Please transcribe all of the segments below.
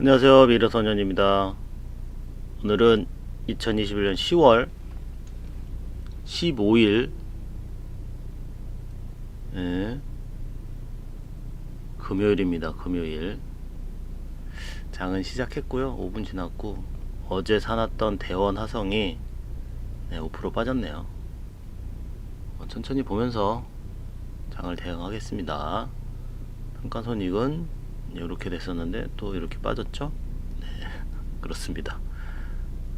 안녕하세요. 미르소년입니다. 오늘은 2021년 10월 15일 예, 금요일입니다. 금요일. 장은 시작했고요. 5분 지났고 어제 사놨던 대원 화성이 네, 5% 빠졌네요. 어, 천천히 보면서 장을 대응하겠습니다. 평가 손익은 이렇게 됐었는데 또 이렇게 빠졌죠? 네, 그렇습니다.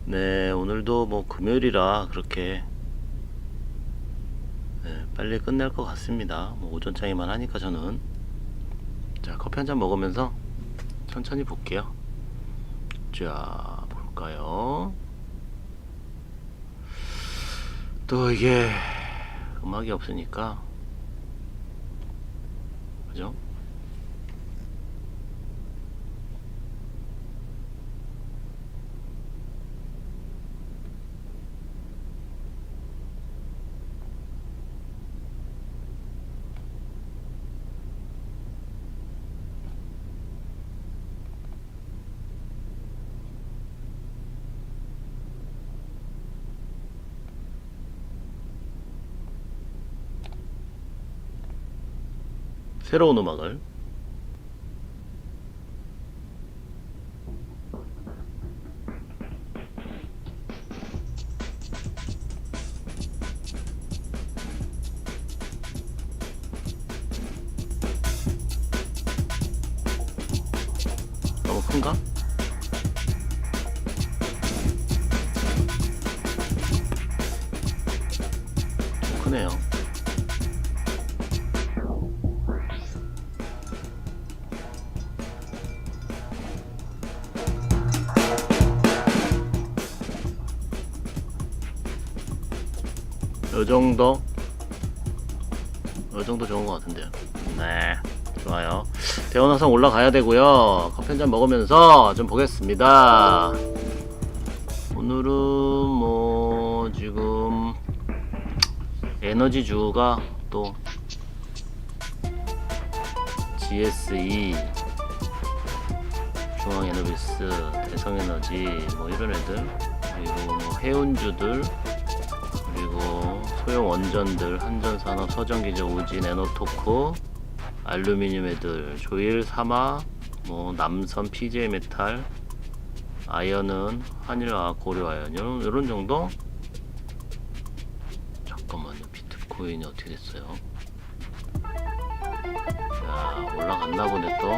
네, 오늘도 뭐 금요일이라 그렇게 네, 빨리 끝낼 것 같습니다. 뭐 오전장에만 하니까 저는 자 커피 한 잔 먹으면서 천천히 볼게요. 자 볼까요? 또 이게 음악이 없으니까 그죠? 새로운 음악을 너무 큰가? 좀 크네요. 요 정도? 요 정도 좋은 것 같은데요. 네 좋아요. 대원화성 올라가야 되고요. 커피 한잔 먹으면서 좀 보겠습니다. 오늘은 뭐 지금 에너지주가 또 GSE 중앙에너비스 대성에너지 뭐 이런 애들 그리고 뭐 해운주들 그리고 소형 원전들 한전산업 서정기저 우진 에너토크 알루미늄 애들 조일 사마 뭐 남선 PJ 메탈 아이언은 한일화 고려아연 이런 이런 정도? 잠깐만요. 비트코인이 어떻게 됐어요? 자 올라갔나 보네 또.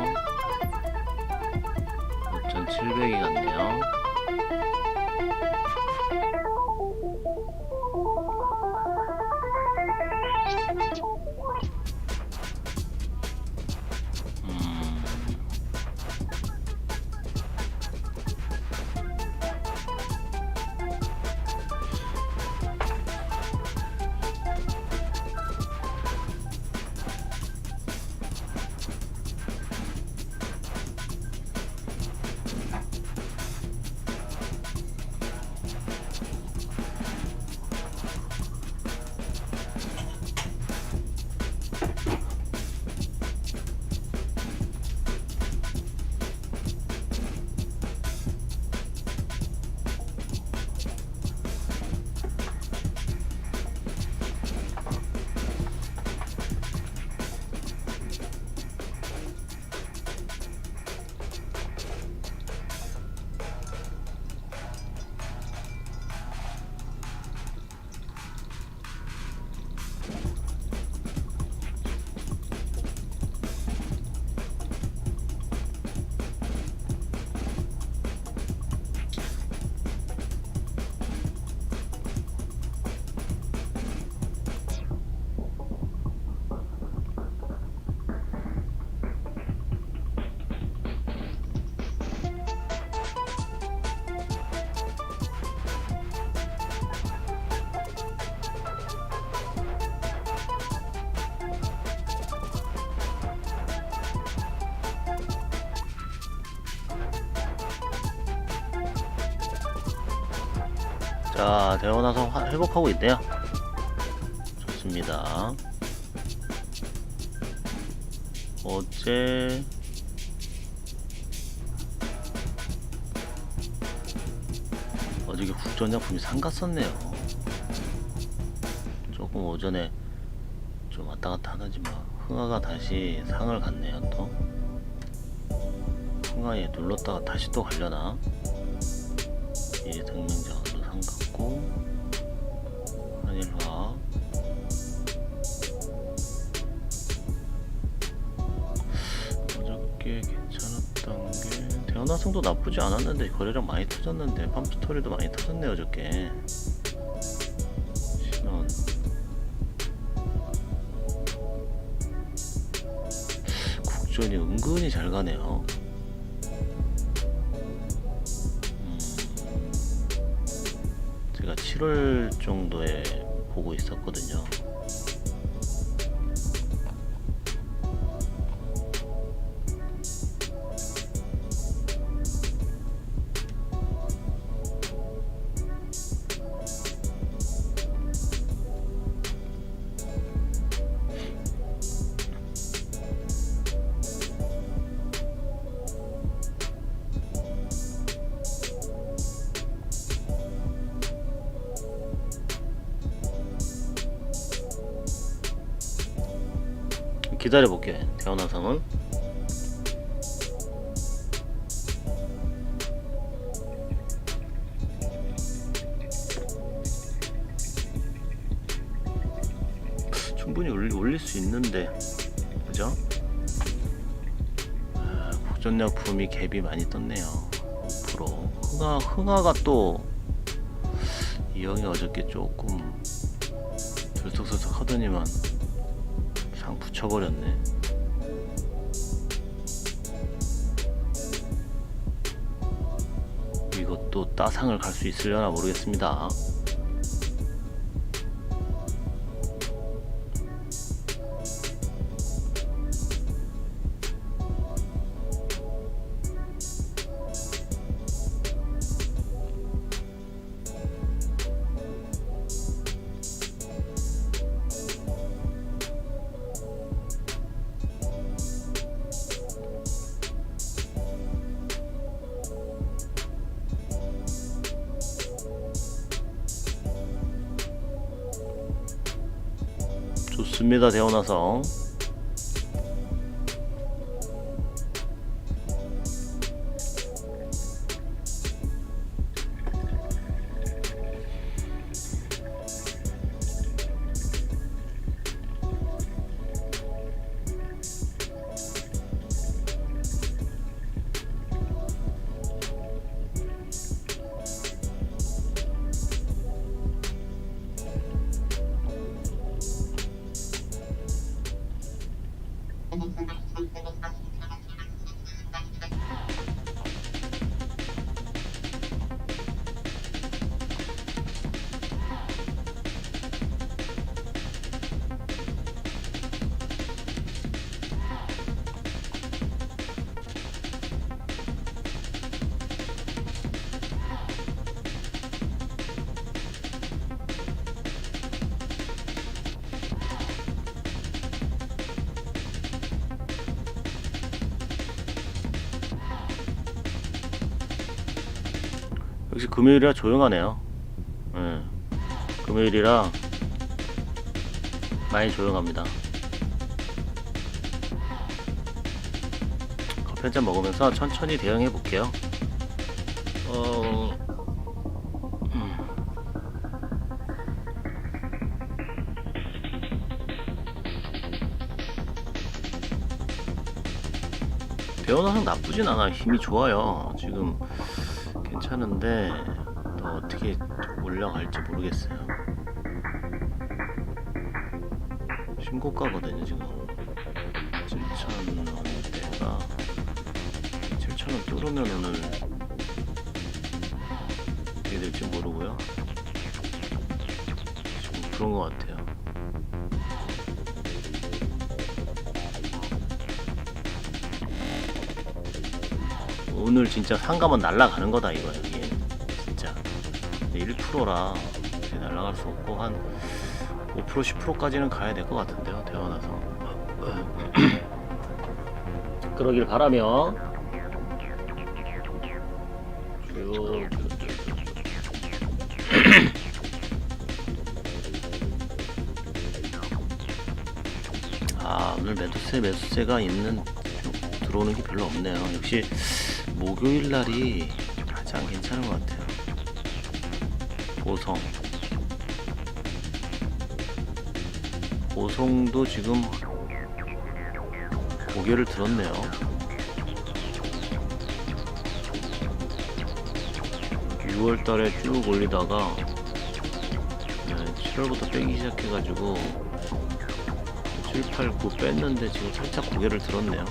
5,700이 갔네요 자, 화- 회복하고 있네요. 좋습니다. 어제 어저께 국전작품이 상 갔었네요. 조금 오전에 좀 왔다 갔다 하더지만 흥화가 다시 상을 갔네요 또. 흥화에 눌렀다가 다시 또 가려나? 이 등명장 도상 갔고 한일화 어저께 괜찮았던 게 대원화성도 나쁘지 않았는데 거래량 많이 터졌는데 팜스토리도 많이 터졌네요 어저께. 신원. 국전이 은근히 잘 가네요 7월 정도에 보고 있었거든요 기다려 볼게요 대원화성은 충분히 올릴 수 있는데 그죠? 아, 국전약품이 갭이 많이 떴네요 5% 흥화, 흥화가 또 이형이 어저께 조금 들썩들썩 하더니만 상 붙여버렸네. 이것도 따상을 갈 수 있으려나 모르겠습니다. 좋습니다, 대원화성. 역시 금요일이라 조용하네요. 예. 금요일이라 많이 조용합니다. 커피 한잔 먹으면서 천천히 대응해 볼게요. 어, 음. 대원화상 나쁘진 않아. 힘이 좋아요. 지금 괜찮은데 또 어떻게 올라갈지 모르겠어요. 신고가거든요 지금 7,000원대가 7,000원 뚫으면 오늘 어떻게 될지 모르고요. 지금 그런 것 같아요. 오늘 진짜 상가만 날라가는 거다 이거야 이게. 진짜. 1%라 날라갈 수 없고 한 5% 10%까지는 가야 될 것 같은데요 태어나서. 그러길 바라며. 아, 오늘 매수세 매수세가 있는 들어오는 게 별로 없네요. 역시 목요일 날이 가장 괜찮은 것 같아요. 보성 보성도 지금 고개를 들었네요. 6월 달에 쭉 올리다가 네, 7월부터 빼기 시작해가지고 7, 8, 9 뺐는데 지금 살짝 고개를 들었네요.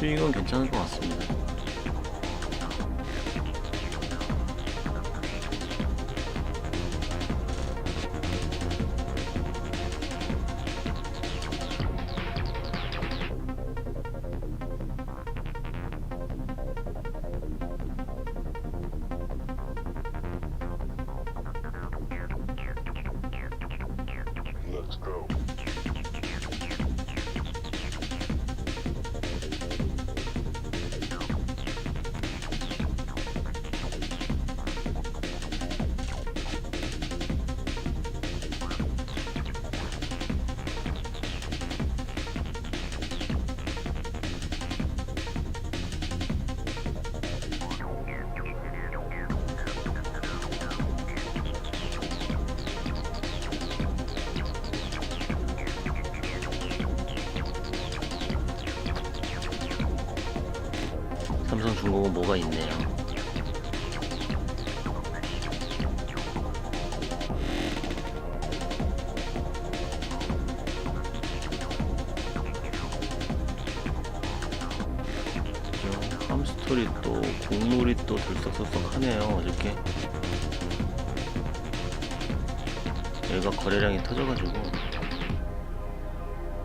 수익은 괜찮을 것 같습니다. Let's go. 삼성중공은 뭐가 있네요. 팜스토리 또 국물이 또 들썩들썩하네요 어저께. 여기가 거래량이 터져가지고.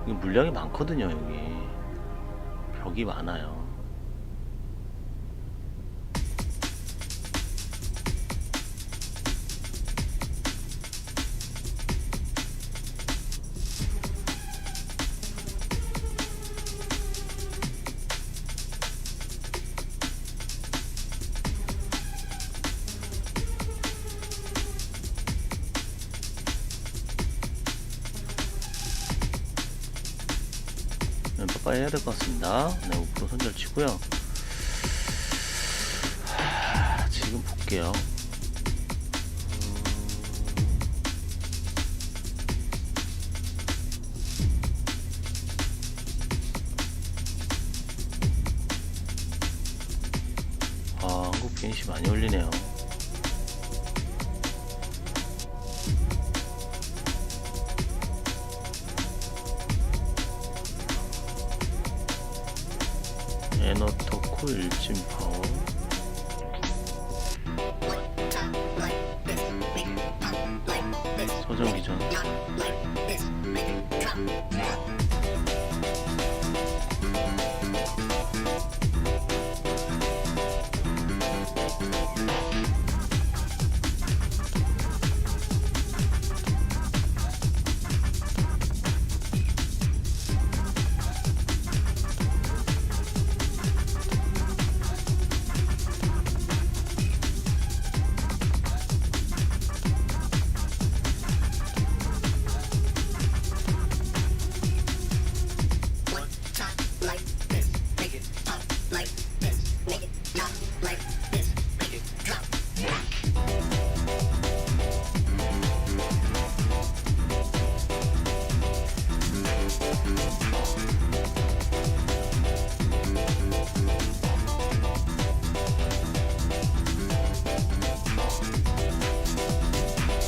이게 물량이 많거든요 여기. 벽이 많아요 네, 빠빠이 해야 될 것 같습니다. 네, 5% 손절 치고요. 하, 지금 볼게요. 아, 한국 비행시 많이 올리네요. 에너토코 일진 파워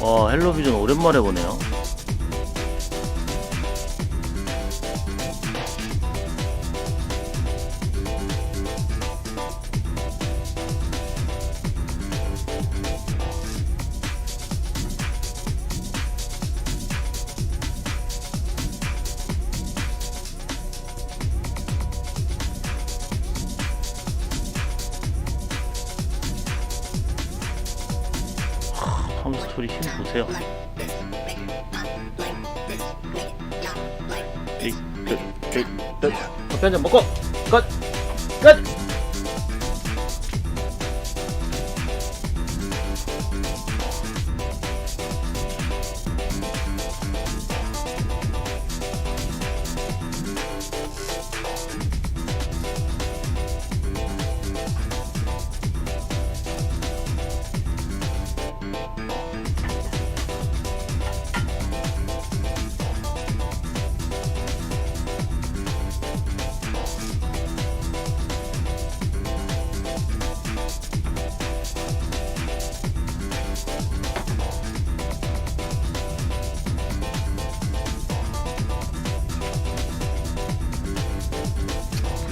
와 헬로비전 오랜만에 보네요 끝, 끝, 끝. 커피 한잔 먹고 끝! 끝!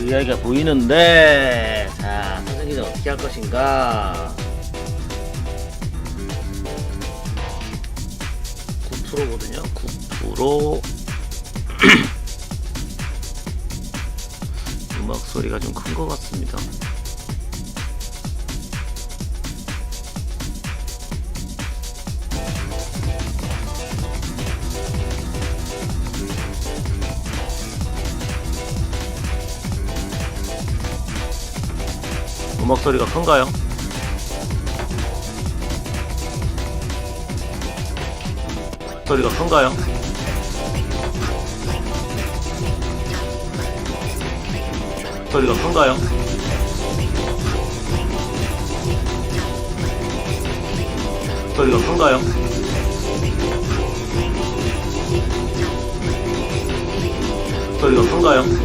VI가 보이는데 자 선생님은 어떻게 할 것인가? 9%거든요. 9% 음악 소리가 좀 큰 것 같습니다 음악 소리가 큰가요? 소리가 큰가요? 소리가 큰가요? 소리가 큰가요? 소리가 큰가요?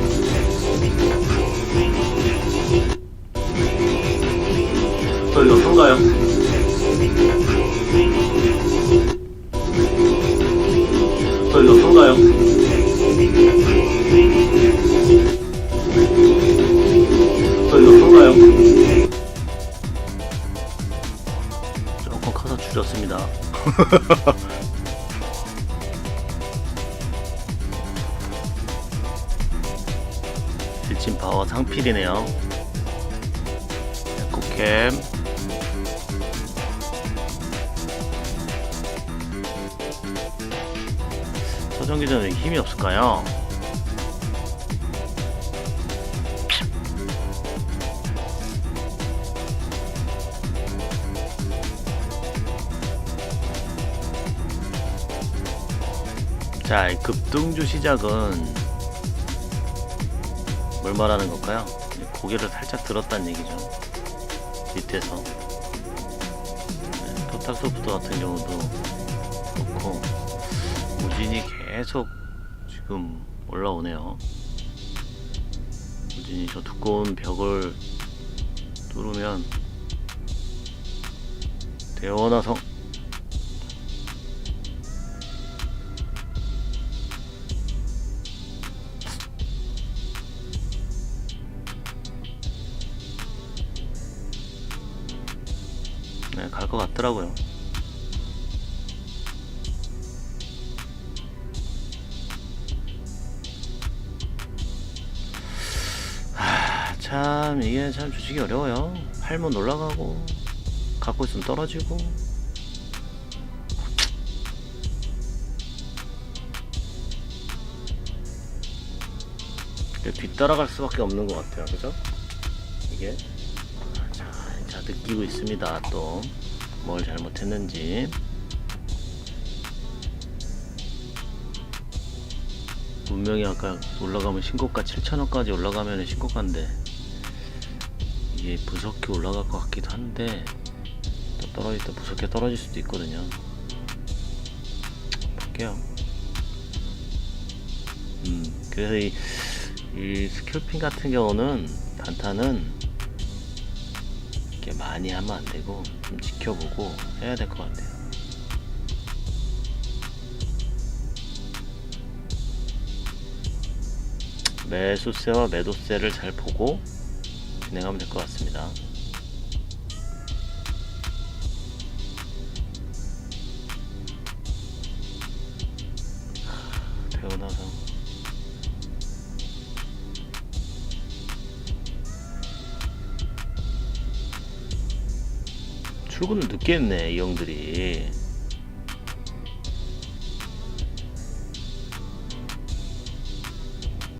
소리가 큰가요? 소리가 큰가요? 소리가 큰가요? 조금 커서 줄였습니다. 일진 파워 상필이네요. 에코캠 힘이 없을까요? 자, 이 급등주 시작은 뭘 말하는 걸까요? 고개를 살짝 들었다는 얘기죠. 밑에서. 네, 토탈 소프트 같은 경우도 그렇고, 우진이 계속 지금 올라오네요. 우진이 저 두꺼운 벽을 뚫으면 대원화성 네, 갈 것 같더라고요. 참 이게 참 주식이 어려워요. 팔면 올라가고 갖고 있으면 떨어지고. 뒤따라갈 수밖에 없는 것 같아요, 그죠? 이게 자, 자 느끼고 있습니다. 또 뭘 잘못했는지. 분명히 아까 올라가면 신고가 7천원까지 올라가면 신고가인데 이게 무섭게 올라갈 것 같기도 한데 때 무섭게 떨어질 수도 있거든요. 볼게요. 음, 그래서 이, 이 스킬핑 같은 경우는 단타는 이렇게 많이 하면 안 되고 좀 지켜보고 해야 될 것 같아요. 매수세와 매도세를 잘 보고 진행하면 될 것 같습니다. 태어나서 출근을 늦게 했네 이 형들이